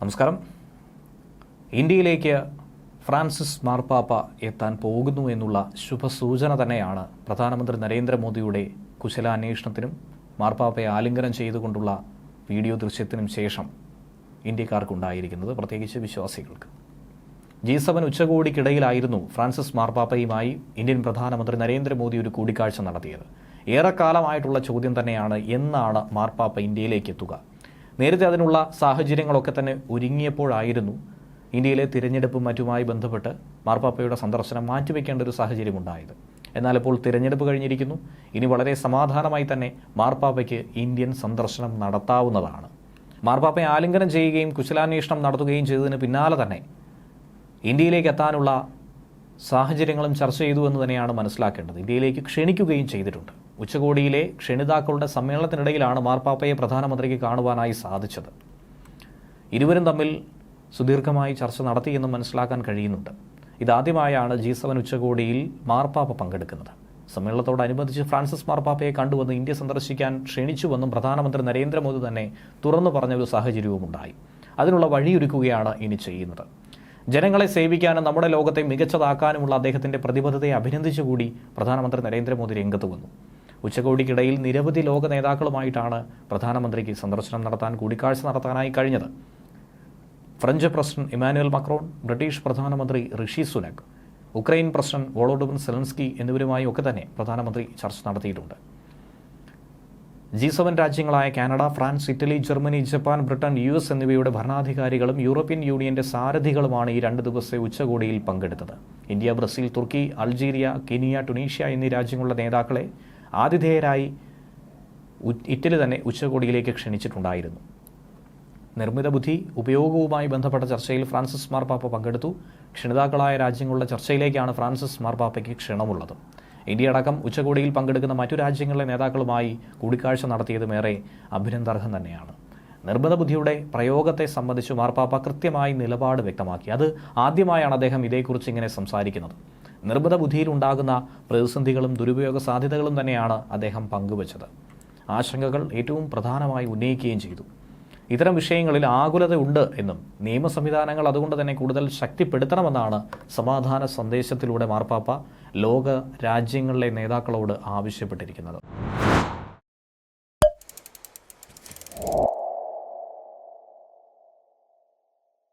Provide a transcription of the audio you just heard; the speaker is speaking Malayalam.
നമസ്കാരം. ഇന്ത്യയിലേക്ക് ഫ്രാൻസിസ് മാർപ്പാപ്പ എത്താൻ പോകുന്നു എന്നുള്ള ശുഭസൂചന തന്നെയാണ് പ്രധാനമന്ത്രി നരേന്ദ്രമോദിയുടെ കുശലാന്വേഷണത്തിനും മാർപ്പാപ്പയെ ആലിംഗനം ചെയ്തുകൊണ്ടുള്ള വീഡിയോ ദൃശ്യത്തിനും ശേഷം ഇന്ത്യക്കാർക്കുണ്ടായിരിക്കുന്നത് പ്രത്യേകിച്ച് വിശ്വാസികൾക്ക്. ജി സെവൻ ഉച്ചകോടിക്കിടയിലായിരുന്നു ഫ്രാൻസിസ് മാർപ്പാപ്പയുമായി ഇന്ത്യൻ പ്രധാനമന്ത്രി നരേന്ദ്രമോദി ഒരു കൂടിക്കാഴ്ച നടത്തിയത്. ഏറെക്കാലമായിട്ടുള്ള ചോദ്യം തന്നെയാണ് എന്നാണ് മാർപ്പാപ്പ ഇന്ത്യയിലേക്ക് എത്തുക. നേരത്തെ അതിനുള്ള സാഹചര്യങ്ങളൊക്കെ തന്നെ ഒരുങ്ങിയപ്പോഴായിരുന്നു ഇന്ത്യയിലെ തിരഞ്ഞെടുപ്പും മറ്റുമായി ബന്ധപ്പെട്ട് മാർപ്പാപ്പയുടെ സന്ദർശനം മാറ്റിവെക്കേണ്ട ഒരു സാഹചര്യമുണ്ടായത്. എന്നാൽ ഇപ്പോൾ തിരഞ്ഞെടുപ്പ് കഴിഞ്ഞിരിക്കുന്നു. ഇനി വളരെ സമാധാനമായി തന്നെ മാർപ്പാപ്പയ്ക്ക് ഇന്ത്യൻ സന്ദർശനം നടത്താവുന്നതാണ്. മാർപ്പാപ്പയെ ആലിംഗനം ചെയ്യുകയും കുശലാന്വേഷണം നടത്തുകയും ചെയ്തതിന് പിന്നാലെ തന്നെ ഇന്ത്യയിലേക്ക് എത്താനുള്ള സാഹചര്യങ്ങളും ചർച്ച ചെയ്തു എന്ന് തന്നെയാണ് മനസ്സിലാക്കേണ്ടത്. ഇന്ത്യയിലേക്ക് ക്ഷണിക്കുകയും ചെയ്തിട്ടുണ്ട്. ഉച്ചകോടിയിലെ ക്ഷണിതാക്കളുടെ സമ്മേളനത്തിനിടയിലാണ് മാർപ്പാപ്പയെ പ്രധാനമന്ത്രിക്ക് കാണുവാനായി സാധിച്ചത്. ഇരുവരും തമ്മിൽ സുദീർഘമായി ചർച്ച നടത്തിയെന്നും മനസ്സിലാക്കാൻ കഴിയുന്നുണ്ട്. ഇതാദ്യമായാണ് ജി സെവൻ ഉച്ചകോടിയിൽ മാർപ്പാപ്പ പങ്കെടുക്കുന്നത്. സമ്മേളനത്തോടനുബന്ധിച്ച് ഫ്രാൻസിസ് മാർപ്പാപ്പയെ കണ്ടുവന്ന് ഇന്ത്യ സന്ദർശിക്കാൻ ക്ഷണിച്ചുവെന്നും പ്രധാനമന്ത്രി നരേന്ദ്രമോദി തന്നെ തുറന്നു പറഞ്ഞ ഒരു സാഹചര്യവും ഉണ്ടായി അതിനുള്ള വഴിയൊരുക്കുകയാണ് ഇനി ചെയ്യുന്നത്. ജനങ്ങളെ സേവിക്കാനും നമ്മുടെ ലോകത്തെ മികച്ചതാക്കാനുമുള്ള അദ്ദേഹത്തിന്റെ പ്രതിബദ്ധതയെ അഭിനന്ദിച്ചുകൂടി പ്രധാനമന്ത്രി നരേന്ദ്രമോദി രംഗത്ത് വന്നു. ഉച്ചകോടിക്കിടയിൽ നിരവധി ലോക നേതാക്കളുമായിട്ടാണ് പ്രധാനമന്ത്രിക്ക് സന്ദർശനം നടത്താൻ കൂടിക്കാഴ്ച നടത്താനായി കഴിഞ്ഞത്. French president Emmanuel Macron British പ്രധാനമന്ത്രി Rishi Sunak Ukraine president Volodymyr Zelensky എന്നിവരുമായി ഒക്കെ തന്നെ പ്രധാനമന്ത്രി ചർച്ച നടത്തിയിട്ടുണ്ട്. G seven രാജ്യങ്ങളായ Canada France Italy Germany Japan Britain U S എന്നിവയുടെ ഭരണാധികാരികളും യൂറോപ്യൻ യൂണിയന്റെ സാരഥികളുമാണ് ഈ രണ്ട് ദിവസത്തെ ഉച്ചകോടിയിൽ പങ്കെടുത്തത്. ഇന്ത്യ ബ്രസീൽ തുർക്കി അൾജീരിയ കെനിയ ടുണീഷ്യ എന്നീ രാജ്യങ്ങളുടെ നേതാക്കളെ ആതിഥേയരായി ഇറ്റലി തന്നെ ഉച്ചകോടിയിലേക്ക് ക്ഷണിച്ചിട്ടുണ്ടായിരുന്നു. നിർമ്മിത ബുദ്ധി ഉപയോഗവുമായി ബന്ധപ്പെട്ട ചർച്ചയിൽ ഫ്രാൻസിസ് മാർപ്പാപ്പ പങ്കെടുത്തു. ക്ഷണിതാക്കളായ രാജ്യങ്ങളുടെ ചർച്ചയിലേക്കാണ് ഫ്രാൻസിസ് മാർപ്പാപ്പയ്ക്ക് ക്ഷണമുള്ളത്. ഇന്ത്യ അടക്കം ഉച്ചകോടിയിൽ പങ്കെടുക്കുന്ന മറ്റു രാജ്യങ്ങളിലെ നേതാക്കളുമായി കൂടിക്കാഴ്ച നടത്തിയതും ഏറെ അഭിനന്ദാർഹം തന്നെയാണ്. നിർമ്മിത ബുദ്ധിയുടെ പ്രയോഗത്തെ സംബന്ധിച്ച് മാർപ്പാപ്പ കൃത്യമായി നിലപാട് വ്യക്തമാക്കി. അത് ആദ്യമായാണ് അദ്ദേഹം ഇതേക്കുറിച്ച് ഇങ്ങനെ സംസാരിക്കുന്നത്. നിർമ്മിത ബുദ്ധിയിൽ ഉണ്ടാകുന്ന പ്രതിസന്ധികളും ദുരുപയോഗ സാധ്യതകളും തന്നെയാണ് അദ്ദേഹം പങ്കുവച്ചത്. ആശങ്കകൾ ഏറ്റവും പ്രധാനമായി ഉന്നയിക്കുകയും ചെയ്തു. ഇത്തരം വിഷയങ്ങളിൽ ആകുലത ഉണ്ട് എന്നും നിയമ സംവിധാനങ്ങൾ അതുകൊണ്ട് തന്നെ കൂടുതൽ ശക്തിപ്പെടുത്തണമെന്നാണ് സമാധാന സന്ദേശത്തിലൂടെ മാർപ്പാപ്പ ലോക രാജ്യങ്ങളിലെ നേതാക്കളോട് ആവശ്യപ്പെട്ടിരിക്കുന്നത്.